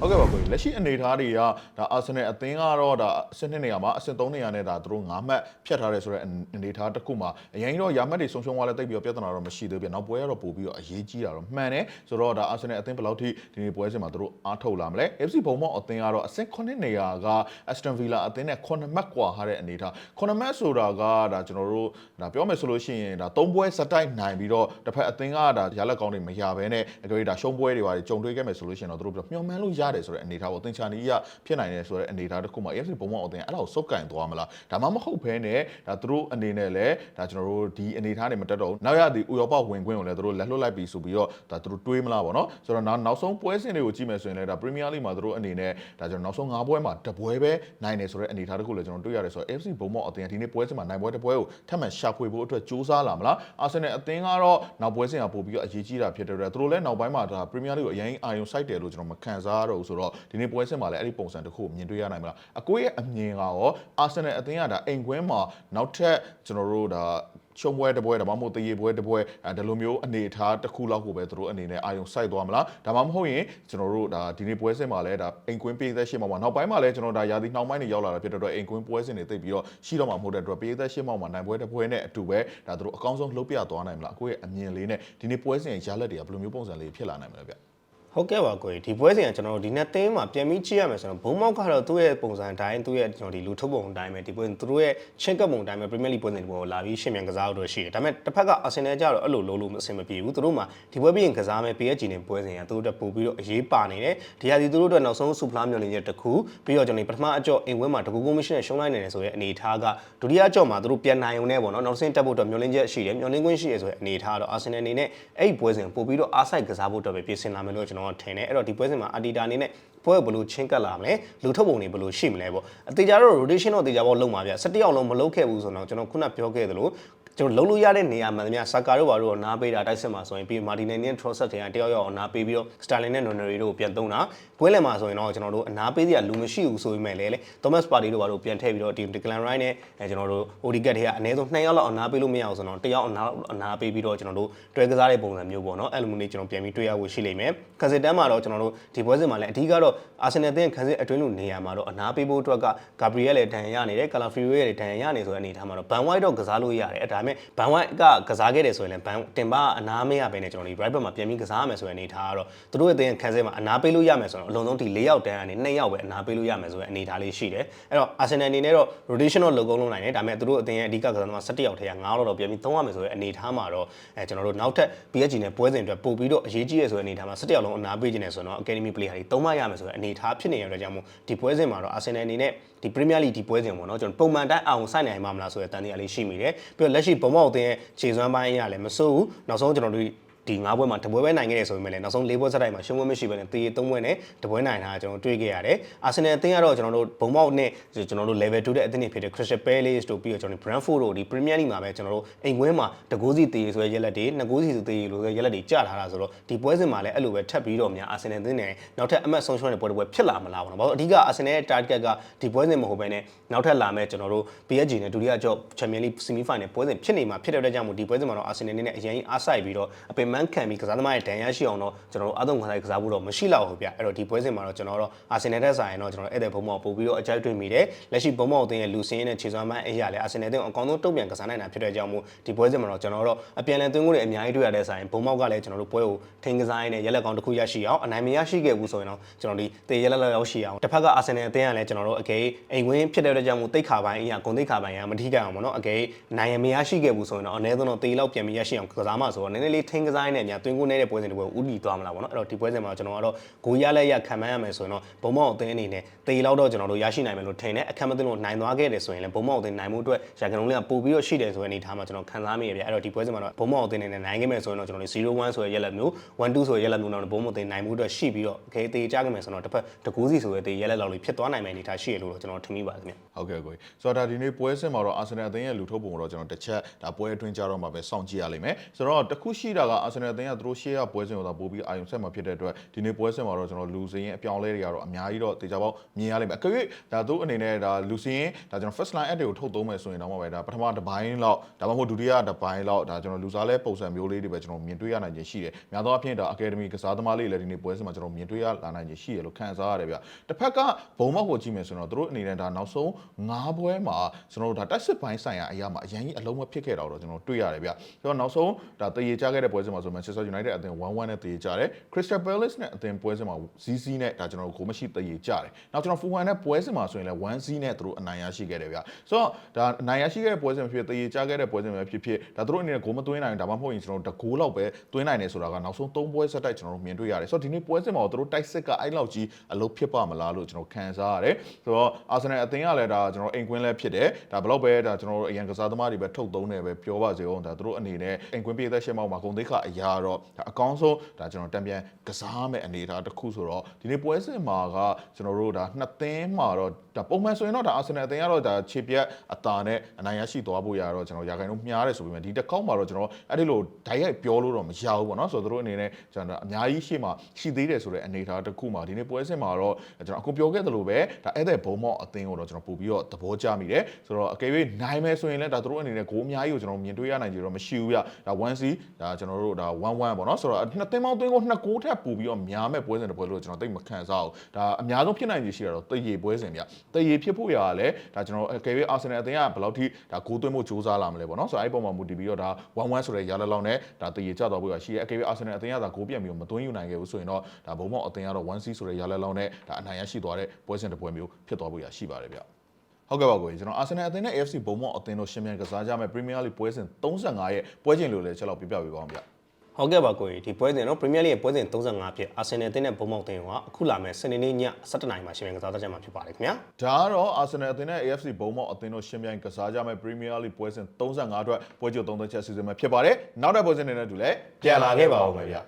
ဟုတ်ကဲ့ပါကိုလက်ရှိအနေအထားတွေကဒါအာဆင်နယ်အသင်းကတော့ဒါအဆင့်2နေရာမှာအဆင့်3နေရာနဲ့ဒါသူတို့9မှတ်ဖြတ်ထားတယ်ဆိုတဲ့အနေအထားတစ်ခုမှာအရင်တော့ရာမှတ်တွေဆုံးရှုံးသွားလဲတိတ်ပြီးတော့ပြဿနာတော့မရှိသေးဘူး။နောက်ပွဲကတော့ပို့ပြီးတော့အရေးကြီးတာတော့မှန်တယ်။ဆိုတော့ဒါအာဆင်နယ်အသင်းဘယ်လောက်ထိဒီနေ့ပွဲစဉ်မှာသူတို့အားထုတ်လာမလဲ။ FC ဘုံမော့အသင်းကတော့အဆင့်9နေရာက Aston Villa အသင်းနဲ့9မှတ်ကွာထားတဲ့အနေအထား။9မှတ်ဆိုတာကဒါကျွန်တော်တို့ဒါပြောမယ်ဆိုလို့ရှိရင်ဒါ3ပွဲစတိုက်နိုင်ပြီးတော့တစ်ဖက်အသင်းကဒါရလက်ကောင်းတွေမရဘဲနဲ့အကြိမ်ဒါရှုံးပွဲတွေပါတယ်ကြုံတွေ့ခဲ့မယ်ဆိုလို့ရှိရင်တော့သူတို့မျှော်မှန်းလို့ရတယ်ဆိုတဲ့အနေအထားပေါ့သင်္ချာနီးရဖြစ်နိုင်တယ်ဆိုတဲ့အနေအထားတစ်ခုမှာ FC ဘုံမော့အသင်းအဲ့ဒါကိုစုပ်ကင်သွားမလားဒါမှမဟုတ်ဘဲနဲ့ဒါသူတို့အနေနဲ့လည်းဒါကျွန်တော်တို့ဒီအနေအထားတွေမတက်တော့ဘူးနောက်ရသည်ဥရောပဝင်ခွင့်ကိုလည်းသူတို့လက်လွတ်လိုက်ပြီဆိုပြီးတော့ဒါသူတို့တွေးမလားပေါ့နော်ဆိုတော့နောက်နောက်ဆုံးပွဲစဉ်တွေကိုကြည့်မယ်ဆိုရင်လည်းဒါ Premier League မှာသူတို့အနေနဲ့ဒါကျွန်တော်နောက်ဆုံး၅ပွဲမှာတပွဲပဲနိုင်တယ်ဆိုတဲ့အနေအထားတစ်ခုလည်းကျွန်တော်တွေ့ရတယ်ဆိုတော့ FC ဘုံမော့အသင်းကဒီနေ့ပွဲစဉ်မှာနိုင်ပွဲတစ်ပွဲကိုထပ်မံရှာဖွေဖို့အတွက်စူးစမ်းလာမလားအာဆင်နယ်အသင်းကတော့နောက်ပွဲစဉ်ကပို့ပြီးတော့အရေးကြီးတာဖြစ်တဲ့အတွက်သူတို့လည်းနောက်ပိုင်းမှာဒါ Premier League ကိုအရင်အာရုံစိုက်တယ်လို့ကျွန်တော်မခံစားရတော့ဘူးဆိုတော့ဒီနေ့ပွဲစဉ်မှာလည်းအဲ့ဒီပုံစံတစ်ခုကိုမြင်တွေ့ရနိုင်မလားအကိုရဲ့အမြင်ကရောအာဆင်နယ်အသင်းကဒါအိမ်ကွင်းမှာနောက်ထပ်ကျွန်တော်တို့ဒါရှုံးပွဲတစ်ပွဲဒါမှမဟုတ်တရေပွဲတစ်ပွဲအဲဒီလိုမျိုးအနေအထားတစ်ခုလောက်ကိုပဲသူတို့အနေနဲ့အာရုံစိုက်သွားမလားဒါမှမဟုတ်ရင်ကျွန်တော်တို့ဒါဒီနေ့ပွဲစဉ်မှာလည်းဒါအိမ်ကွင်းပေးသက်ရှင်းမှာမှာနောက်ပိုင်းမှာလည်းကျွန်တော်ဒါရာသီနှောင်းပိုင်းတွေရောက်လာတာဖြစ်တဲ့အတွက်အိမ်ကွင်းပွဲစဉ်တွေသိပ်ပြီးတော့ရှိတော့မှာမဟုတ်တဲ့အတွက်ပေးသက်ရှင်းမှာမှာနိုင်ပွဲတစ်ပွဲနဲ့အတူပဲဒါသူတို့အကောင်းဆုံးလှုပ်ပြသွားနိုင်မလားအကိုရဲ့အမြင်လေးနဲ့ဒီနေ့ပွဲစဉ်ရလက်တွေကဘယ်လိုမျိုးပုံစံလေးဖြစ်လာနိုင်မလဲဗျ ဟုတ်ကဲ့ပါကိုကြီးဒီပွဲစဉ်ကကျွန်တော်တို့ဒီနှစ်သင်းမှာပြန်ပြီးကြည့်ရမယ်ဆိုတော့ဘုံမောက်ကတော့သူ့ရဲ့ပုံစံအတိုင်းသူ့ရဲ့ကျွန်တော်ဒီလူထုတ်ပုံအတိုင်းပဲဒီပွဲစဉ်သူတို့ရဲ့ချင်းကပ်ပုံအတိုင်းပဲ Premier League ပွဲစဉ်ဒီပွဲကိုလာပြီးရှင်းမြန်ကစားတော့ရှိတယ်ဒါပေမဲ့တစ်ဖက်က Arsenal ကြတော့အဲ့လိုလုံးလို့အဆင်မပြေဘူးသူတို့မှာဒီပွဲပြီးရင်ကစားမယ် PSG နဲ့ပွဲစဉ်ကသူတို့တက်ပို့ပြီးတော့အရေးပါနေတယ်ဒီဟာဒီသူတို့အတွက်နောက်ဆုံးဆူဖလားမျှော်လင့်ချက်တစ်ခုပြီးတော့ကျွန်တော်ဒီပထမအကြော့အိမ်ဝင်းမှာတကူကူမရှင်နဲ့ရှုံးလိုက်နေတယ်ဆိုရဲအနေအထားကဒုတိယအကြော့မှာသူတို့ပြန်နိုင်ုံနဲ့ပေါ့နော်နောက်ဆုံးတက်ဖို့အတွက်မျှော်လင့်ချက်ရှိတယ်မျှော်လင့်ခွင့်ရှိရဆိုရဲအနေအထားတော့ Arsenal အနေနဲ့အဲ့ဒီပွဲစဉ်ပို့ပြီးတော့အားစိုက်ကစားဖို့အတွက်ပဲပြင်ဆင်လာမယ်လို့ကျွန်တော်ထင်တယ်အဲ့တော့ဒီပွဲစဉ်မှာအာတီတာအနေနဲ့ပွဲကိုဘယ်လိုချင်းကပ်လာမလဲလူထုတ်ပုံတွေဘယ်လိုရှိမလဲပေါ့အသေးကြတော့ rotation တော့အသေးကြပေါ့လုံးပါဗျ17ယောက်လုံးမလုံးခဲ့ဘူးဆိုတော့ကျွန်တော်ခုနပြောခဲ့သလိုကျွန်တော်လုံးလို့ရတဲ့နေရာမှန်သမျှဆာကာတို့ဘာတို့နားပေးတာတိုက်စစ်မှာဆိုရင်ပြီးမာတီနယ်နဲ့ Trossard တွေကတယောက်ယောက်နားပေးပြီးတော့ Sterling နဲ့ Nonnery တို့ကိုပြန်သုံးတာ ပွဲလည်မှာဆိုရင်တော့ကျွန်တော်တို့အနာပေးစရာလူမရှိဘူးဆိုပေမဲ့လည်းလေ Thomas Partey တို့ဘာလို့ပြန်ထည့်ပြီးတော့ team Declan Rice နဲ့အဲကျွန်တော်တို့ Odegaard တွေကအနည်းဆုံး2ယောက်လောက်အနာပေးလို့မရအောင်ဆိုတော့တစ်ယောက်အနာအနာပေးပြီးတော့ကျွန်တော်တို့တွဲကစားတဲ့ပုံစံမျိုးပေါ့နော်အဲ့လိုမျိုးလေးကျွန်တော်ပြန်ပြီးတွေ့ရဖို့ရှိလိမ့်မယ်ခန်းစစ်တန်းမှာတော့ကျွန်တော်တို့ဒီပွဲစဉ်မှာလည်းအဓိကတော့ Arsenal တင်းခန်းစစ်အတွင်းလူနေရာမှာတော့အနာပေးဖို့အတွက်က Gabriel လည်းဒဏ်ရာရနေတယ် Calafiori လည်းဒဏ်ရာရနေဆိုတဲ့အနေအထားမှာတော့ Van White တော့ကစားလို့ရတယ်အဲ့ဒါပေမဲ့ Van White ကကစားခဲ့တယ်ဆိုရင်လည်း Van တင်ပါအနာမရဘဲနဲ့ကျွန်တော်ဒီ right back မှာပြန်ပြီးကစားရမယ်ဆိုတဲ့အနေအထားကတော့သူတို့ရဲ့တင်းခန်းစစ်မှာအနာပေးလို့ရမယ်ဆိုတော့အလုံးစုံဒီ၄ယောက်တန်းကနေ၂ယောက်ပဲအနာပေးလို့ရမယ်ဆိုတဲ့အနေအထားလေးရှိတယ်အဲ့တော့ Arsenal အနေနဲ့တော့ rotational လုပ်ကုန်းလုပ်နိုင်တယ်ဒါပေမဲ့သူတို့အတင်းရဲ့အဓိကကစားသမား17ယောက်ထဲက9ယောက်တော့ပြန်ပြီးသုံးရမယ်ဆိုတဲ့အနေအထားမှာတော့အဲကျွန်တော်တို့နောက်ထပ် PSG နဲ့ပွဲစဉ်အတွက်ပို့ပြီးတော့အရေးကြီးရဆိုတဲ့အနေအထားမှာ17ယောက်လုံးအနာပေးခြင်းနဲ့ဆိုတော့ Academy player တွေသုံးမရမယ်ဆိုတဲ့အနေအထားဖြစ်နေရတဲ့ကြောင့်မို့ဒီပွဲစဉ်မှာတော့ Arsenal အနေနဲ့ဒီ Premier League ဒီပွဲစဉ်ပေါ့နော်ကျွန်တော်ပုံမှန်တိုင်းအောင်ဆိုင်နိုင်မှာမလားဆိုတဲ့တန်တရားလေးရှိမိတယ်ပြီးတော့လက်ရှိဘုံမောက်အသင်းရဲ့ခြေစွမ်းပိုင်းအရလည်းမစိုးဘူးနောက်ဆုံးကျွန်တော်တို့ ဒီ၅ပွဲမှာတပွဲပဲနိုင်ခဲ့တယ်ဆိုပေမဲ့လည်းနောက်ဆုံး၄ပွဲဆက်တိုက်မှာရှုံးပွဲမရှိဘဲနဲ့တေး၃ပွဲနဲ့တပွဲနိုင်တာကျွန်တော်တွေ့ခဲ့ရတယ်။အာဆင်နယ်အသင်းကတော့ကျွန်တော်တို့ဘုံမောက်နဲ့ကျွန်တော်တို့ level 2တဲ့အသင်းတွေဖြစ်တဲ့ Crystal Palace တို့ပြီးတော့ကျွန်တော်တို့ Brentford တို့ဒီ Premier League မှာပဲကျွန်တော်တို့အိမ်ခွင်းမှာတကူးစီတေးဆိုရဲရက်လက်တွေနှစ်ကူးစီဆိုတေးလို့ဆိုရဲရက်လက်တွေကြာလာတာဆိုတော့ဒီပွဲစဉ်မှာလည်းအဲ့လိုပဲထပ်ပြီးတော့များအာဆင်နယ်အသင်းနဲ့နောက်ထပ်အမှတ်ဆုံးရှုံးတဲ့ပွဲတစ်ပွဲဖြစ်လာမလားပေါ့နော်။ဘာလို့အဓိကအာဆင်နယ်ရဲ့ target ကဒီပွဲစဉ်မဟုတ်ဘဲနဲ့နောက်ထပ်လာမဲ့ကျွန်တော်တို့ PSG နဲ့ဒုတိယကြော့ Champions League semi final ပွဲစဉ်ဖြစ်နေမှာဖြစ်တဲ့အတွက်ကြောင့်မို့ဒီပွဲစဉ်မှာတော့အာဆင်နယ်နဲ့အရင်အားဆိုင်ပြီးတော့အပင်မခံပြီးကစားသမားရဲ့ဒဏ်ရာရှိအောင်တော့ကျွန်တော်တို့အသုံးခံစားကစားဖို့တော့မရှိတော့ဘူးဗျအဲ့တော့ဒီပွဲစဉ်မှာတော့ကျွန်တော်တို့အာဆင်နယ်တက်ဆိုင်တော့ကျွန်တော်ဧည့်သည်ဘုံမောက်ပို့ပြီးတော့အကြိုက်တွေ့မိတယ်လက်ရှိဘုံမောက်အသင်းရဲ့လူစင်းနဲ့ခြေစွမ်းမှန်းအရာလည်းအာဆင်နယ်အသင်းအကောင်းဆုံးတုံ့ပြန်ကစားနိုင်တာဖြစ်တဲ့ကြောင့်မို့ဒီပွဲစဉ်မှာတော့ကျွန်တော်တို့အပြန်လည်သွင်းကိုတွေအများကြီးတွေ့ရတဲ့ဆိုင်ဘုံမောက်ကလည်းကျွန်တော်တို့ပွဲကိုထိန်းကစားရင်းနဲ့ရက်လက်ကောင်းတစ်ခုရရှိအောင်အနိုင်မရရှိခဲ့ဘူးဆိုရင်တော့ကျွန်တော်ဒီတေရက်လက်လက်ရောက်ရှိအောင်တစ်ဖက်ကအာဆင်နယ်အသင်းကလည်းကျွန်တော်တို့အကေအိမ်ဝင်းဖြစ်တဲ့အတွက်ကြောင့်မို့တိတ်ခါပိုင်းအရာဂုံတိတ်ခါပိုင်းအရာမထိခိုက်အောင်ပေါ့နော်အကေနိုင်မရရှိခဲ့ဘူးဆိုရင်တော့အနည်းဆုံးတော့တေလောက်ပြန်ပြီးရရှိအောင်ကစားမှဆိုတော့နည်းနည်းလေးထိန်းကစားရင်းနဲ့အများသွင်းကိုနေတဲ့ပွဲစဉ်တွေပွဲကိုဥတီသွားမလားပေါ့နော်အဲ့တော့ဒီပွဲစဉ်မှာကျွန်တော်ကတော့ဂိုးရလက်ရခံမှန်းရမယ်ဆိုရင်တော့ဘုံမောက်အသင်းအနေနဲ့တေလောက်တော့ကျွန်တော်တို့ရရှိနိုင်မယ်လို့ထင်တယ်အခက်မသိလို့နိုင်သွားခဲ့တယ်ဆိုရင်လည်းဘုံမောက်အသင်းနိုင်မှုအတွက်ရန်ကုန်လေးကပို့ပြီးတော့ရှိတယ်ဆိုတဲ့အနေအထားမှာကျွန်တော်ခံစားမိရပြအဲ့တော့ဒီပွဲစဉ်မှာတော့ဘုံမောက်အသင်းအနေနဲ့နိုင်ခဲ့မယ်ဆိုရင်တော့ကျွန်တော်တို့0-1ဆိုတဲ့ရက်လက်မျိုး1-2ဆိုတဲ့ရက်လက်မျိုးတော့ဘုံမောက်အသင်းနိုင်မှုအတွက်ရှိပြီးတော့အခဲတေးကြခဲ့မယ်ဆိုတော့တစ်ဖက်တကူးစီဆိုတဲ့တေးရက်လက်လောက်လေးဖြစ်သွားနိုင်မယ်အနေအထားရှိရလို့တော့ကျွန်တော်ထင်မိပါတယ်ခင်ဗျဟုတ်ကဲ့ကိုကြီးဆိုတော့ဒါဒီနေ့ပွဲစဉ်မှာတော့အာဆင်နယ်အသင်းရဲ့လူထုတ်ပုံကိုတော့ကျွန်တော်တစ်ချက်ဒါပွဲအတွင်းကြတော့မှပဲစောင့်ကြည့်ရလိမ့်မယ်ဆိုတော့တခုရှိတာကအာဆင်နယ်အသင်းကသူတို့ရှေ့ကပွဲစဉ်ကိုတော့ပို့ပြီးအာရုံဆက်မှာဖြစ်တဲ့အတွက်ဒီနေ့ပွဲစဉ်မှာတော့ကျွန်တော်လူစင်းရဲ့အပြောင်းလဲတွေကတော့အများကြီးတော့တေချာပေါက်မြင်ရလိမ့်မယ်အကယ်၍ဒါသူအနေနဲ့ဒါလူစင်းဒါကျွန်တော် first line add တွေကိုထုတ်သုံးမယ်ဆိုရင်တော့မှပဲဒါပထမတစ်ပိုင်းလောက်ဒါမှမဟုတ်ဒုတိယတစ်ပိုင်းလောက်ဒါကျွန်တော်လူစားလဲပုံစံမျိုးလေးတွေပဲကျွန်တော်မြင်တွေ့ရနိုင်ခြင်းရှိတယ်များသောအားဖြင့်ဒါ academy ကစားသမားလေးလည်းဒီနေ့ပွဲစဉ်မှာကျွန်တော်မြင်တွေ့ရလာနိုင်ခြင်းရှိရလို့ခံစားရတယ်ဗျတစ်ဖက်ကဘုံမောက်ကိုကြည့်မယ်ဆိုတော့သူတို့အနေနဲ့ဒါနောက်ဆုံး၅ပွဲမှာကျွန်တော်တို့ဒါတိုက်စစ်ပိုင်းဆိုင်ရာအရာမှာအရင်ကြီးအလုံးမဖြစ်ခဲ့တော့တော့ကျွန်တော်တွေ့ရတယ်ဗျဆိုတော့နောက်ဆုံးဒါတရေကြခဲ့တဲ့ပွဲစဉ်မှာဆို Manchester United အသင်း1-1နဲ့တရေကြတယ် Crystal Palace နဲ့အသင်းပွဲစဉ်မှာ ZZ နဲ့ဒါကျွန်တော်တို့ဂိုးမရှိတရေကြတယ်နောက်ကျွန်တော် Fulham နဲ့ပွဲစဉ်မှာဆိုရင်လည်း1-0နဲ့သူတို့အနိုင်ရရှိခဲ့တယ်ဗျဆိုတော့ဒါအနိုင်ရရှိခဲ့တဲ့ပွဲစဉ်ဖြစ်တရေကြခဲ့တဲ့ပွဲစဉ်ပဲဖြစ်ဖြစ်ဒါသူတို့အနေနဲ့ဂိုးမသွင်းနိုင်ဒါမှမဟုတ်ရင်ကျွန်တော်တို့တကိုးလောက်ပဲသွင်းနိုင်တယ်ဆိုတာကနောက်ဆုံး3ပွဲဆက်တိုက်ကျွန်တော်တို့မြင်တွေ့ရတယ်ဆိုတော့ဒီနေ့ပွဲစဉ်မှာတော့သူတို့တိုက်စစ်ကအဲ့လောက်ကြီးအလုပ်ဖြစ်ပါမလားလို့ကျွန်တော်ခံစားရတယ်ဆိုတော့ Arsenal အသင်းကလည်းဒါကျွန်တော်အိမ်ကွင်းလည်းဖြစ်တယ်ဒါဘလောက်ပဲဒါကျွန်တော်တို့အရန်ကစားသမားတွေပဲထုတ်သုံးတယ်ပဲပြောပါစေအောင်ဒါသူတို့အနေနဲ့အိမ်ကွင်းပြည့်သက်ရှင်းမောက်မှာဂုံသိက္ခာအရာတော့ဒါအကောင်းဆုံးဒါကျွန်တော်တံပြန်ကစားမဲ့အနေအထားတစ်ခုဆိုတော့ဒီနေ့ပွဲစဉ်မှာကကျွန်တော်တို့ဒါနှစ်သင်းမှာတော့ဒါပုံမှန်ဆိုရင်တော့ဒါ Arsenal အသင်းကတော့ဒါခြေပြက်အတာနဲ့အနိုင်ရရှိသွားဖို့ရတော့ကျွန်တော်ရာခိုင်နှုန်းမြားတယ်ဆိုပေမဲ့ဒီတစ်ခေါက်မှာတော့ကျွန်တော်အဲ့ဒီလိုဓာတ်ရိုက်ပြောလို့တော့မရဘူးပေါ့နော်ဆိုတော့သူတို့အနေနဲ့ကျွန်တော်အများကြီးရှေ့မှာရှိသေးတယ်ဆိုတဲ့အနေအထားတစ်ခုမှာဒီနေ့ပွဲစဉ်မှာတော့ကျွန်တော်အခုပြောခဲ့သလိုပဲဒါအဲ့တဲ့ဘုံမော့အသင်းကိုတော့ကျွန်တော်ပို့ပြီးတော့သဘောကျမိတယ်ဆိုတော့အကယ်၍နိုင်မယ်ဆိုရင်လည်းဒါသူတို့အနေနဲ့ဂိုးအများကြီးကိုကျွန်တော်မြင်တွေ့ရနိုင်ကြတော့မရှိဘူးဗျဒါ 1C ဒါကျွန်တော်တို့ဒါ11ပေါ့နော်ဆိုတော့နှစ်သင်းပေါင်းသွင်းကိုနှစ်ကိုးထပ်ပို့ပြီးတော့များမဲ့ပွဲစဉ်တစ်ပွဲလို့ကျွန်တော်သိမခံစားဘူးဒါအများဆုံးဖြစ်နိုင်ခြေရှိတာတော့တရေပွဲစဉ်ဗျတရေဖြစ်ဖို့ရတာလည်းဒါကျွန်တော်အကယ်၍အာဆင်နယ်အသင်းကဘယ်လောက်ထိဒါဂိုးသွင်းဖို့ကြိုးစားလာမလဲပေါ့နော်ဆိုတော့အဲ့ဒီပုံမှာမူတည်ပြီးတော့ဒါ11ဆိုတဲ့ရလက်လောက်နဲ့ဒါတရေကျသွားဖို့ရရှိတယ်အကယ်၍အာဆင်နယ်အသင်းကဒါဂိုးပြန်ပြီးတော့မသွင်းယူနိုင်ခဲ့ဘူးဆိုရင်တော့ဒါဘုံမော့အသင်းကတော့ 1C ဆိုတဲ့ရလက်လောက်နဲ့ဒါအနိုင်ရရှိသွားတဲ့ပွဲစဉ်တစ်ပွဲမျိုးဖြစ်သွားဖို့ရရှိပါတယ်ဗျဟုတ်ကဲ့ပါကိုကြီးကျွန်တော်အာဆင်နယ်အသင်းနဲ့ AFC ဘုံမော့အသင်းတို့ရှင်မြန်ကစားကြမဲ့ Premier League ပွဲစဉ်35ရဲ့ပွဲချိန်လို့လည်းချက်လောက်ပြပြပေးပါအောင်ဗျ ဟုတ်ကဲ့ပါကိုကြီးဒီပွဲစဉ်တော့ Premier League ရဲ့ပွဲစဉ်35ဖြစ်အာဆင်နယ်တင်းနဲ့ဘုံမောက်တင်းကအခုလာမယ့်စနေနေ့ည7:00နာရီမှာရှင်မြန်ကစားကြမှာဖြစ်ပါတယ်ခင်ဗျာဒါကတော့အာဆင်နယ်အသင်းနဲ့ AFC ဘုံမော့အသင်းတို့ရှင်ပြိုင်ကစားကြမဲ့ Premier League ပွဲစဉ်35အတွက်ပွဲကြို3သက်ချက်စီစဉ်မှာဖြစ်ပါတယ်နောက်တဲ့ပွဲစဉ်တွေနဲ့တူလည်းပြန်လာခဲ့ပါဦးမယ်ဗျ